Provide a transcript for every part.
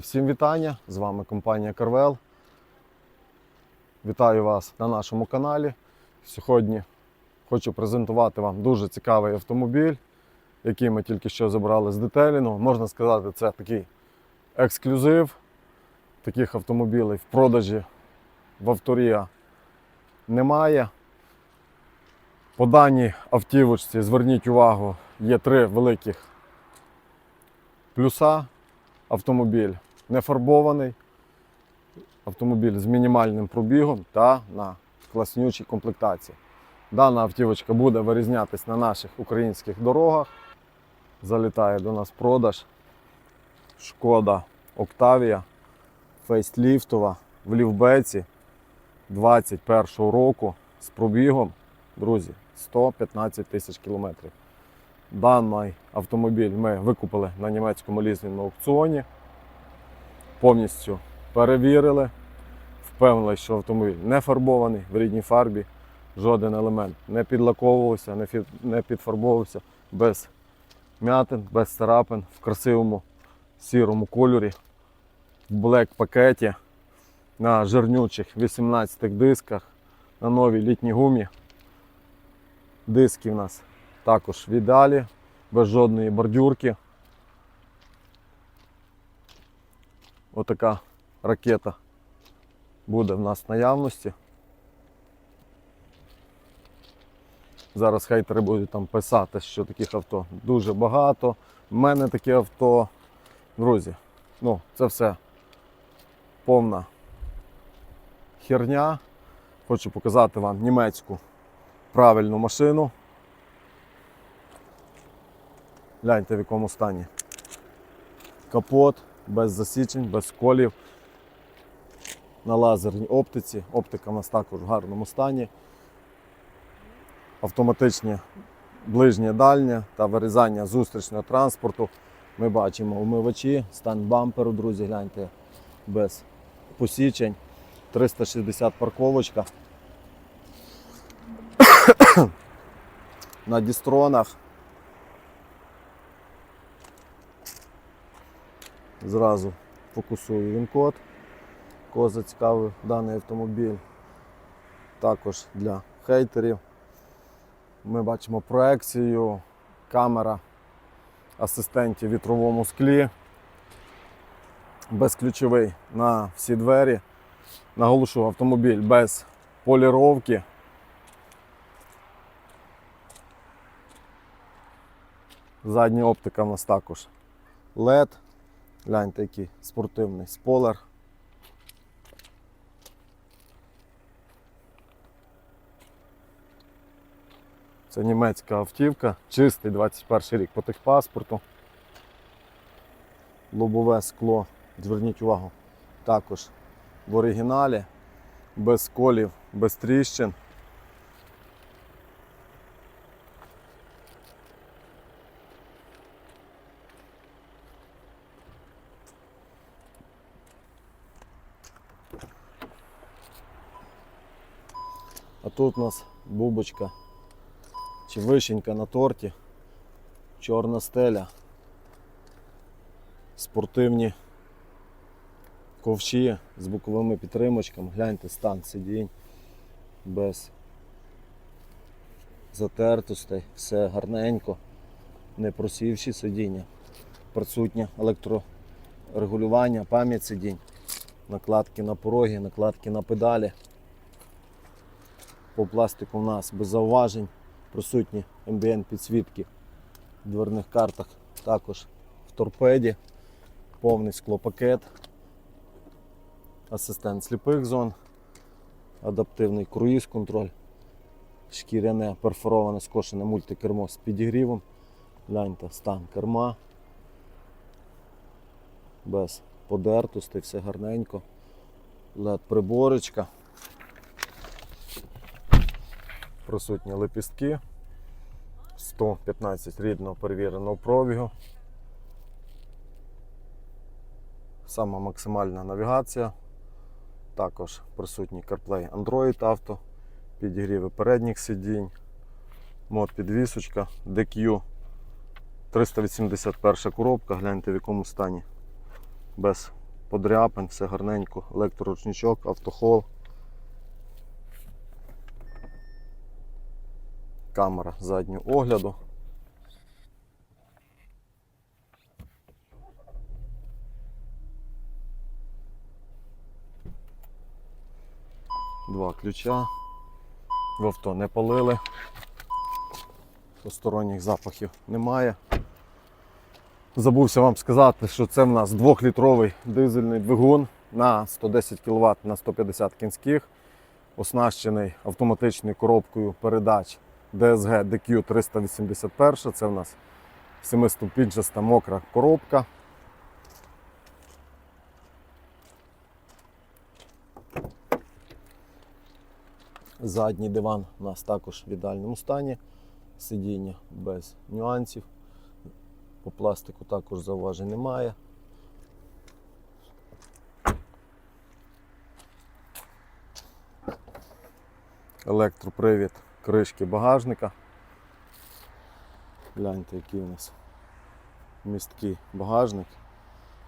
Всім вітання! З вами компанія Carvel. Вітаю вас на нашому каналі. Сьогодні хочу презентувати вам дуже цікавий автомобіль, який ми тільки що забрали з детеліну. Можна сказати, це такий ексклюзив. Таких автомобілів в продажі в авторія немає. По даній автівочці, зверніть увагу, є три великих плюса. Автомобіль не фарбований, автомобіль з мінімальним пробігом та на класнючій комплектації. Дана автівочка буде вирізнятись на наших українських дорогах. Залітає до нас продаж. Шкода Октавія фейсліфтова в лівбеці 21 року з пробігом, друзі, 115 тисяч кілометрів. Даний автомобіль ми викупили на німецькому лізному аукціоні. Повністю перевірили. Впевнили, що автомобіль не фарбований в рідній фарбі. Жоден елемент не підлаковувався, не, підфарбовувався без м'ятин, без царапин, в красивому сірому кольорі, в блек пакеті, на жирнючих 18 дисках, на новій літній гумі. Диски в нас також в ідеалі, без жодної бордюрки. Отака ракета буде в нас в наявності. Зараз хейтери будуть там писати, що таких авто дуже багато. У мене таке авто. Друзі, ну це все повна херня. Хочу показати вам німецьку правильну машину. Гляньте в якому стані. Капот без засічень, без колів. На лазерній оптиці. Оптика у нас також в гарному стані. Автоматичне ближнє дальнє та вирізання зустрічного транспорту. Ми бачимо умивачі, стан бамперу, друзі, гляньте, без посічень. 360 парковочка. На дістронах Зразу фокусую він код. Кого зацікавив даний автомобіль. Також для хейтерів. Ми бачимо проекцію, камера асистентів в вітровому склі. Безключовий на всі двері. Наголошу автомобіль без поліровки. Задня оптика у нас також LED. Гляньте, який спортивний спойлер. Це німецька автівка, чистий 21 рік по техпаспорту. Лобове скло, зверніть увагу, також в оригіналі, без колів, без тріщин. А тут у нас бубочка чи вишенька на торті, чорна стеля, спортивні ковші з боковими підтримочками. Гляньте стан сидінь. Без затертостей, все гарненько, не просівші сидіння, присутнє електрорегулювання, пам'ять сидінь, накладки на пороги, накладки на педалі. По пластику у нас без зауважень, присутні ambient підсвітки в дверних картах, також в торпеді, повний склопакет, асистент сліпих зон, адаптивний круїз контроль, шкіряне перфороване скошене мультикермо з підігрівом. Гляньте, стан керма. Без подертостей, все гарненько. led приборочка. Присутні лепістки. 115 рідного перевіреного пробігу. Сама максимальна навігація. Також присутній CarPlay Android Auto, підігріви передніх сидінь, мод підвісочка, DQ 381 коробка, гляньте в якому стані. Без подряпин, все гарненько, електроручничок, автохол. Камера заднього огляду. Два ключа. В авто не палили. Посторонніх запахів немає. Забувся вам сказати, що це в нас 2-літровий дизельний двигун на 110 кВт на 150 кінських, оснащений автоматичною коробкою передач DSG DQ 381. Це в нас 7-ступінчаста мокра коробка. Задній диван у нас також в ідеальному стані. Сидіння без нюансів. По пластику також зауважень немає. Електропривід кришки багажника. Гляньте, який у нас місткий багажник.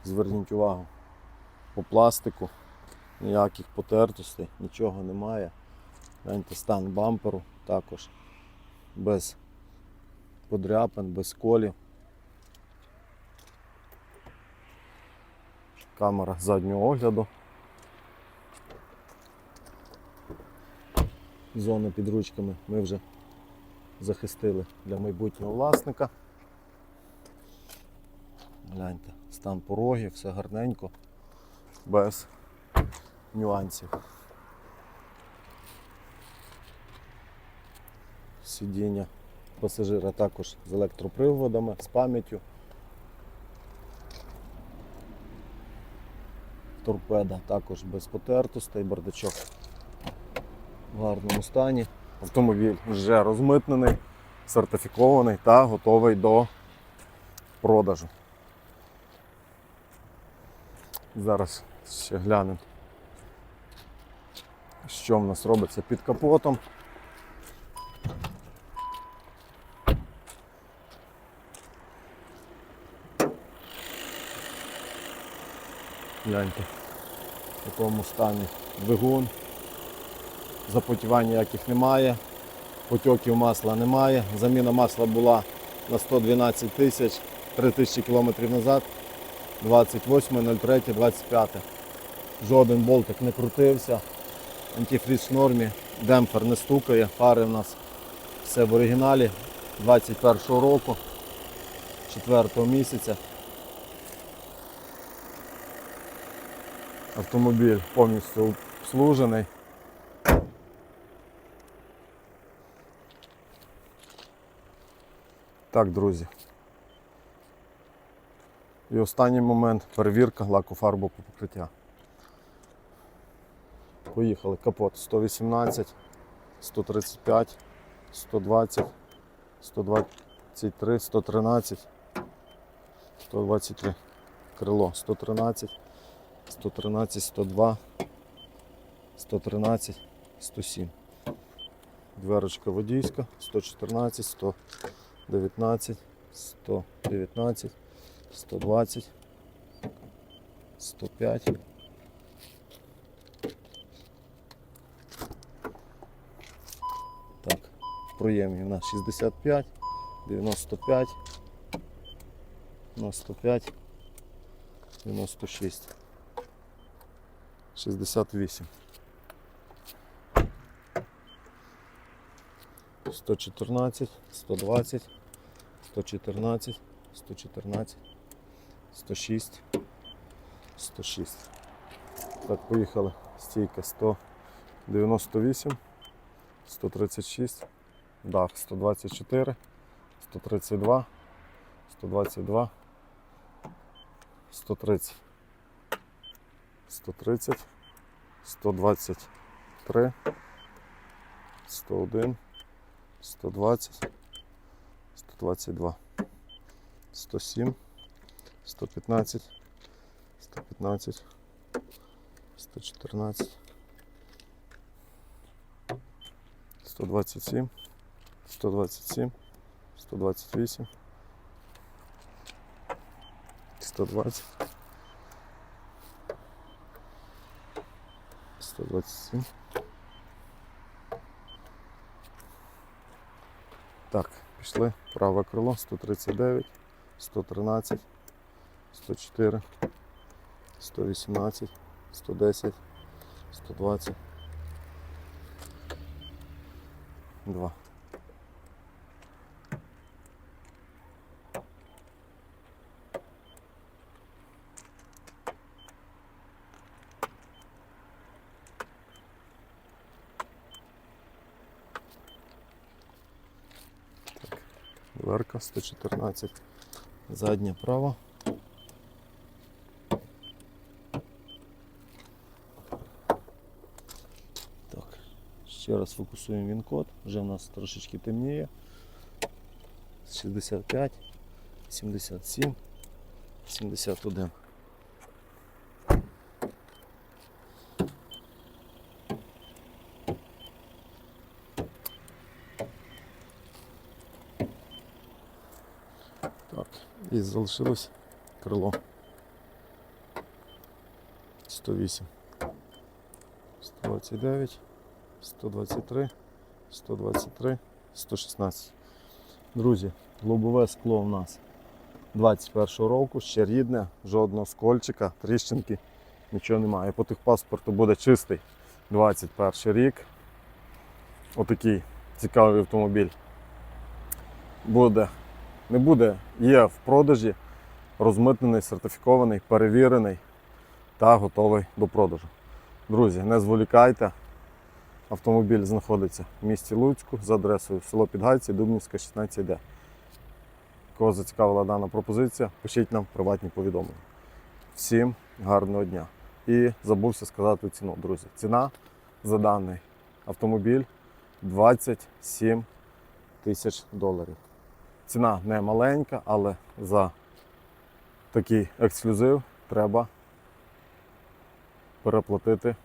Зверніть увагу по пластику, ніяких потертостей, нічого немає. Гляньте стан бамперу також без подряпин, без колів. Камера заднього огляду. Зону під ручками ми вже захистили для майбутнього власника. Гляньте, стан порогів, все гарненько, без нюансів. Сидіння пасажира також з електроприводами, з пам'яттю. Торпеда також без потертостей, бардачок в гарному стані. Автомобіль вже розмитнений, сертифікований та готовий до продажу. Зараз ще глянемо, що в нас робиться під капотом. Гляньте, в якому стані двигун. Запотівань ніяких немає, потьоків масла немає. Заміна масла була на 112 тисяч 3 тисячі кілометрів назад, 28.03.25. Жоден болтик не крутився, антифріз в нормі, демпфер не стукає, фари в нас все в оригіналі 21-го року, 4 місяця. Автомобіль повністю обслужений. Так, друзі. І останній момент перевірка лакофарбового покриття. Поїхали. Капот 118, 135, 120, 123, 113, 123. Крило 113, 113, 102, 113, 107. Дверочка водійська 114, 100. 19, 119, 120, 105. Так, в проємі у нас 65, 95, 95, 96, 68. 114, 120, 114, 114, 106, 106. Так, поїхали. Стійка 198, 136, дах 124, 132, 122, 130, 130, 123, 101, 120, 122, 107, 115, 115, 114, 127, 127, 128, 120, 127. Так, пішли. Праве крило 139, 113, 104, 118, 110, 120. 2. Дверка 114. Заднє право. Так. Ще раз фокусуємо він код. Вже в нас трошечки темніє. 65, 77, 71. Так, і залишилось крило. 108, 129, 123, 123, 116. Друзі, лобове скло у нас 21 року, ще рідне, жодного скольчика, тріщинки, нічого немає. По техпаспорту буде чистий 21 рік. Отакий цікавий автомобіль. Буде не буде, є в продажі, розмитнений, сертифікований, перевірений та готовий до продажу. Друзі, не зволікайте. Автомобіль знаходиться в місті Луцьку за адресою село Підгайці, Дубнівська, 16D. Кого зацікавила дана пропозиція, пишіть нам приватні повідомлення. Всім гарного дня. І забувся сказати ціну, друзі. Ціна за даний автомобіль 27 тисяч доларів. Ціна не маленька, але за такий ексклюзив треба переплатити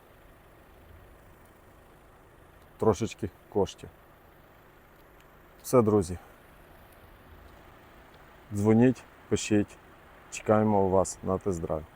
трошечки коштів. Все, друзі. Дзвоніть, пишіть, чекаємо у вас на тест-драйв.